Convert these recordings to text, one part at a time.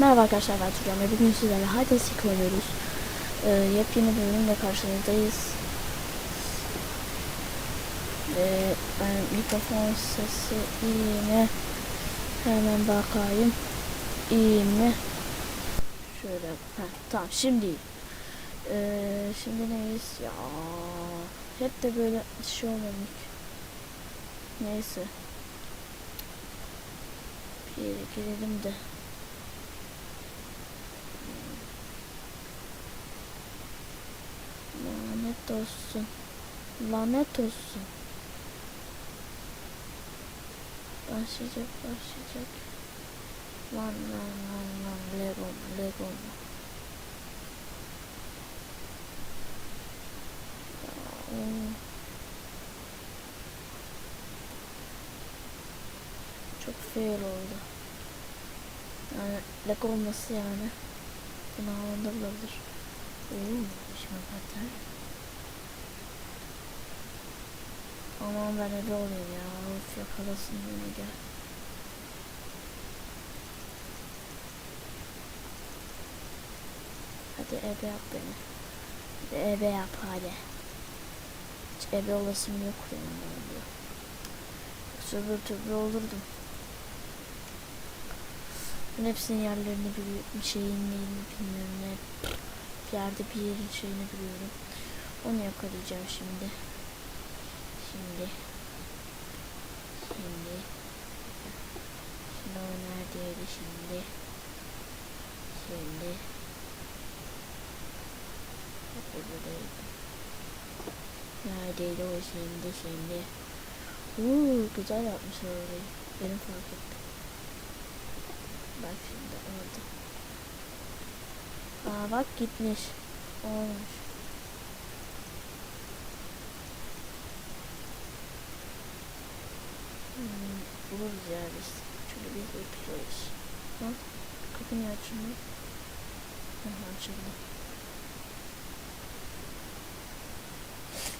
Merhaba arkadaşlar ben Turan ve bugün sizlerle Hide Seek oynuyoruz. Ee, yepyeni bölümle karşınızdayız. Ve ben mikrofon sesi iyi mi? Hemen bakayım. İyi mi? Şöyle. Heh, tamam şimdi. Ee, şimdi neyiz? Ya hep de böyle şey olmamış. Neyse. Bir yere girelim de. Lanet olsun. Lanet olsun. Başlayacak, başlayacak. Lan lan lan lan Lego Lego Ya, o- Çok fail oldu. Yani Lego olması yani. Bunu havanda bulabilir. Oo, batar. Aman ben ebe olayım ya. Of yakalasın beni gel. Hadi ebe yap beni. Hadi ebe yap hadi. Hiç ebe olasım yok benim oluyor. Yoksa öbür türlü olurdum. Ben hepsinin yerlerini biliyorum. Şeyin neyini bilmiyorum ne. Yerde bir yerin şeyini biliyorum. Onu yakalayacağım şimdi. Şimdi. Şimdi. Şimdi o neredeydi şimdi. Şimdi. Hep buradaydı. Neredeydi o şimdi şimdi. Uuu güzel yapmışlar orayı. Benim fark ettim. Bak şimdi. Aa bak gitmiş. Olmuş. Hmm, buluruz ya biz. Çünkü biz bir piloyuz. Lan kapı niye açılmıyor? Aha açıldı.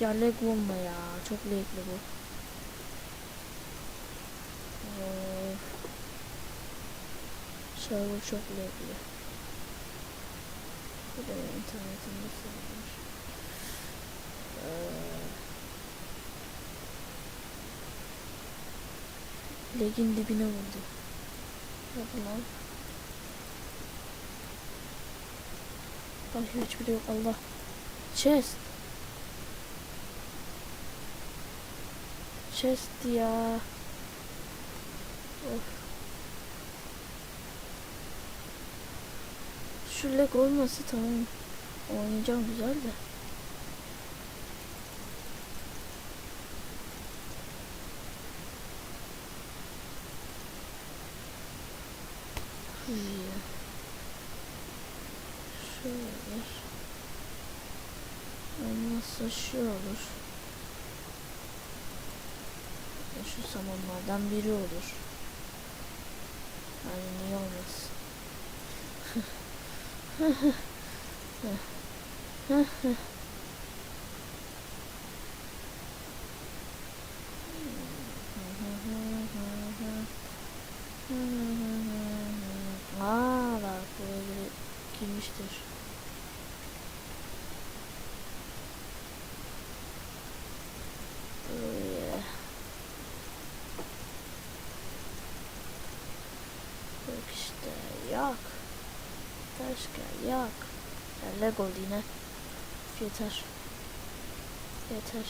Ya lag olma ya. Çok lagli bu. Of. Server çok lagli. Bu da benim internetim nasıl olmuş? Ee, Legin dibine vurdu. Hadi lan. Başka hiçbiri şey yok Allah. Chest. Chest ya. Of. Şu leg olması tamam. Oynayacağım güzel de. Şöyle. Olmazsa şu olur. Şu samanlardan biri olur. Yani niye olmasın? 嗯哼嗯嗯哼 Oldu yine. Yeter. Yeter.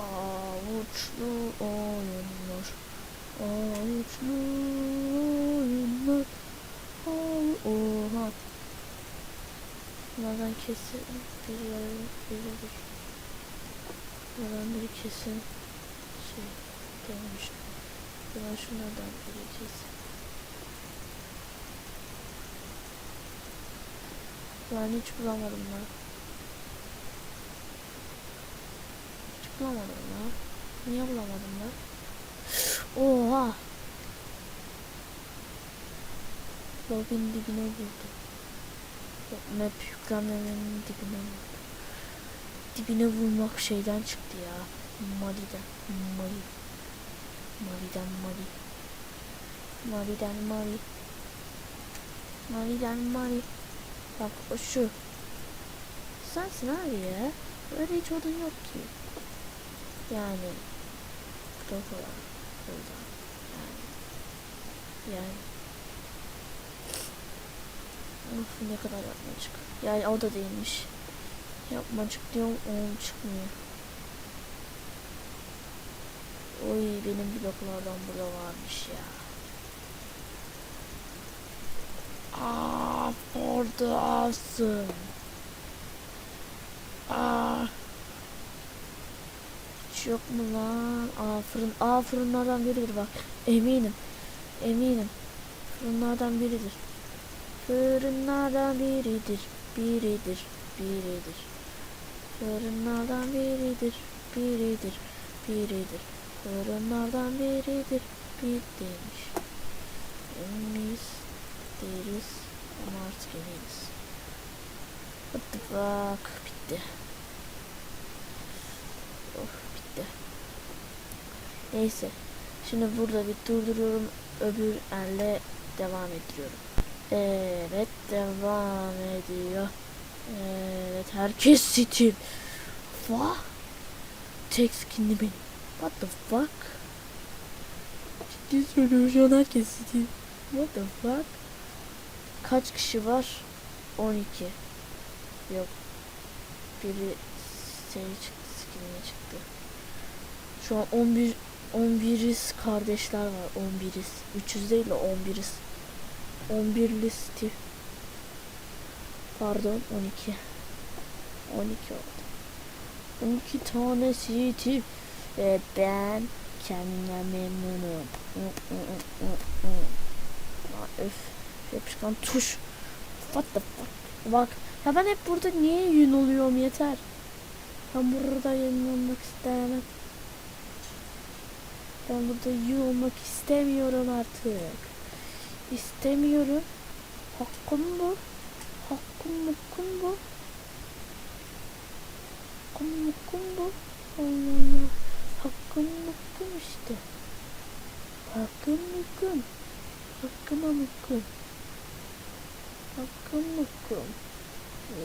Avuçlu oyunlar. Avuçlu oyunlar. Oha. Bunlardan kesin birileri biridir. Bunlardan biri kesin şey demiştim. Hemen şunlardan vereceğiz. Ben hiç bulamadım ben. Hiç bulamadım ben. Niye bulamadım ben? Oha! Lobin dibine vurdum. Map yüklenmelerinin dibine vurdum. Dibine vurmak şeyden çıktı ya. Mali'den. Mali. Maviden mavi. Maviden mavi. Maviden mavi. Bak o şu. Sensin abi ya. Öyle hiç odun yok ki. Yani. Dokula. Burada. Yani. Yani. Of ne kadar yapmacık. Yani o da değilmiş. Yapmacık diyorum oğlum çıkmıyor. Oy benim bloklardan burada varmış ya. Ah for the. Ah. Hiç yok mu lan? Aa fırın. Aa fırınlardan biridir bak. Eminim. Eminim. Fırınlardan biridir. Fırınlardan biridir. Biridir. Biridir. Fırınlardan biridir. Biridir. Biridir. Sorunlardan biridir bir demiş. Eminiz değiliz ama artık eminiz. What the fuck? Bitti. Oh bitti. Neyse. Şimdi burada bir durduruyorum. Öbür elle devam ediyorum. Evet devam ediyor. Evet herkes sitim. Vah. Tek skinli benim. What the fuck? Ciddi söylüyorum şu an herkes ciddi. What the fuck? Kaç kişi var? 12. Yok. Biri şey çıktı, skinine çıktı. Şu an 11 11'iz kardeşler var. 11'iz. 300 değil de 11'iz. 11 listi. Pardon 12. 12 oldu. 12 tane city ve ben kendime memnunum. Öf. Hep çıkan tuş. What the fuck? Bak. Ya ben hep burada niye yün oluyorum yeter. Ben burada yün olmak istemem. Ben burada yün olmak istemiyorum artık. İstemiyorum. Hakkım bu. Hakkım hakkım bu. Hakkım hakkım bu. Allah Allah. Hakkım mıkkım işte. Hakkım mıkkım. Hakkıma mıkkım. Hakkım mıkkım.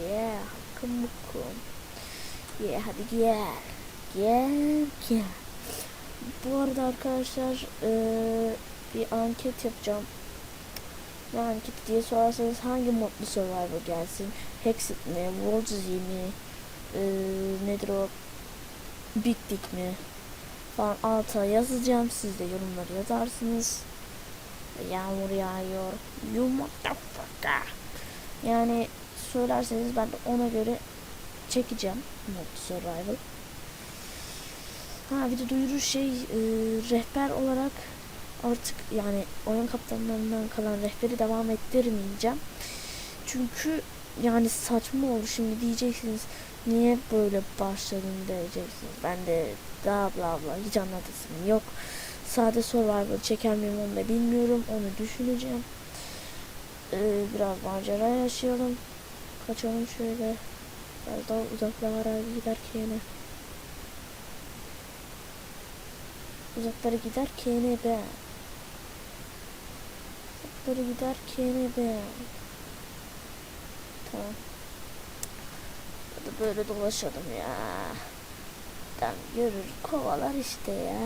Yeah, hakkım mıkkım. Yeah, hadi gel. Gel, gel. Bu arada arkadaşlar ee, bir anket yapacağım. Ne anket diye sorarsanız hangi modlu survivor gelsin? Hexit mi? Wolsey mi? Ee, nedir o? Bittik mi? ben alta yazacağım. Siz de yorumları yazarsınız. Yağmur yağıyor. You motherfucker. Yani söylerseniz ben de ona göre çekeceğim. Mod Survival. Ha bir de duyuru şey e, rehber olarak artık yani oyun kaptanlarından kalan rehberi devam ettirmeyeceğim. Çünkü yani saçma oldu şimdi diyeceksiniz niye böyle başladın diyeceksiniz. Ben de bla bla bla hiç anlatasım yok. Sade Survivor çeker miyim onu da bilmiyorum. Onu düşüneceğim. Ee, biraz macera yaşayalım. Kaçalım şöyle. Biraz daha uzaklara giderken yine. Uzaklara giderken ben. Uzaklara giderken ben. Tamam. Böyle dolaşalım ya. Adam görür kovalar işte ya.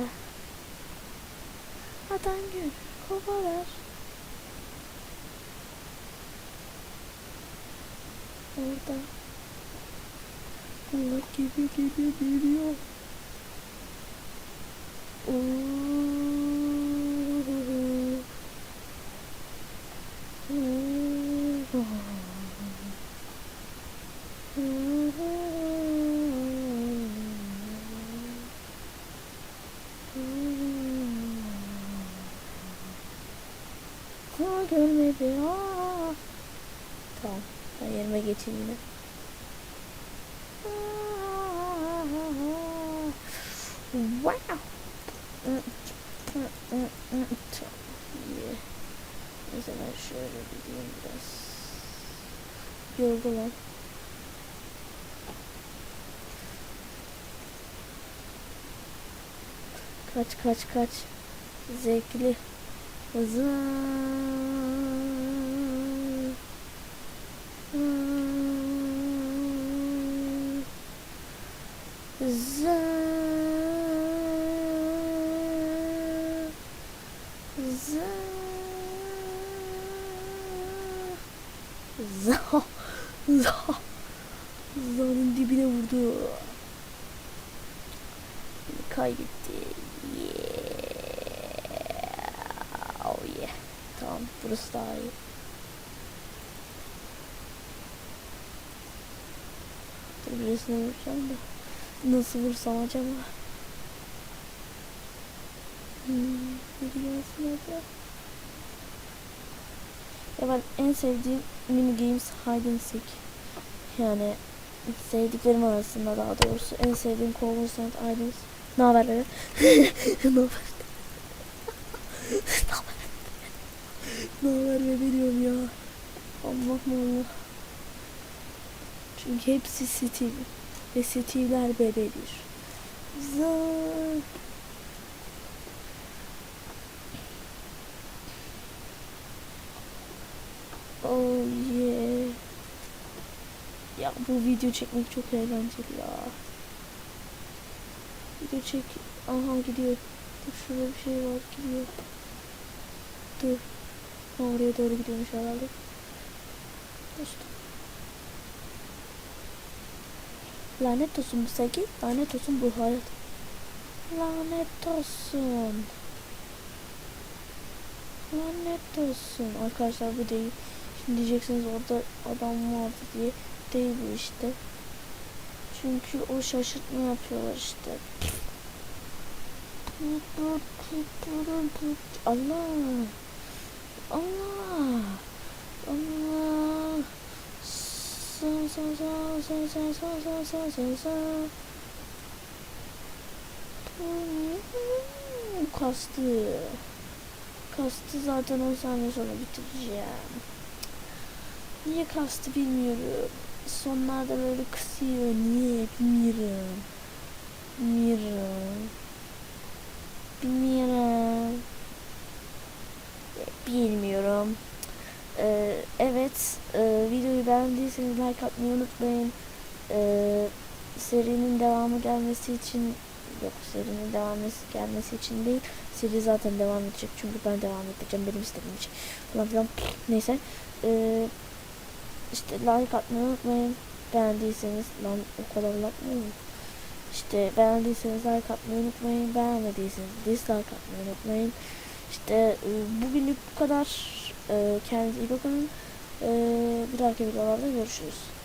Adam görür kovalar. Orada. Allah gibi gibi geliyor. Oo. görmedi. Aa. Tamam. Ben yerime geçeyim yine. Wow. Neyse ben şöyle gideyim biraz. Yordu lan. Kaç kaç kaç. Zevkli. Hızlı. Hızlı. Hızlı. Za. Za. Za'nın dibine vurdu. Kaybetti. Yeah. Oh yeah. Tamam burası daha iyi. Dur birisine vuracağım da. Nasıl vursam acaba? Hmm, hadi. Ya ben en sevdiğim mini games hide and seek. Yani sevdiklerim arasında daha doğrusu en sevdiğim Common Sense Islands. Ne haber be? ne haber? ne haber? ne haber be diyorum ya. Allah Allah. Çünkü hepsi Steve. Ve Steve'ler bebedir. Zaa. Oh yeah. Ya bu video çekmek çok eğlenceli ya. Video çek. Aha gidiyor. Dur şurada bir şey var gidiyor. Dur. Ha, oraya doğru gidiyormuş herhalde. İşte. Lanet olsun sevgi. Lanet olsun bu hayat. Lanet olsun. Lanet olsun. Arkadaşlar bu değil. Şimdi diyeceksiniz orada adam vardı diye. Değil bu işte. Çünkü o şaşırtma yapıyorlar işte. Allah. Allah. Allah. Kastı. Kastı zaten 10 saniye sonra bitireceğim. Niye kastı bilmiyorum. Sonlarda böyle kısıyor. Niye bilmiyorum. Bilmiyorum. Bilmiyorum. Bilmiyorum. Ee, evet. E, videoyu beğendiyseniz like atmayı unutmayın. Ee, serinin devamı gelmesi için yok serinin devamı gelmesi için değil. Seri zaten devam edecek çünkü ben devam edeceğim benim istediğim için falan filan. Neyse. Ee, işte like atmayı unutmayın. Beğendiyseniz lan o kadar like? İşte beğendiyseniz like atmayı unutmayın. Beğenmediyseniz dislike atmayı unutmayın. İşte e, bugünlük bu kadar. E, kendinize iyi bakın. E, bir dahaki videolarda görüşürüz.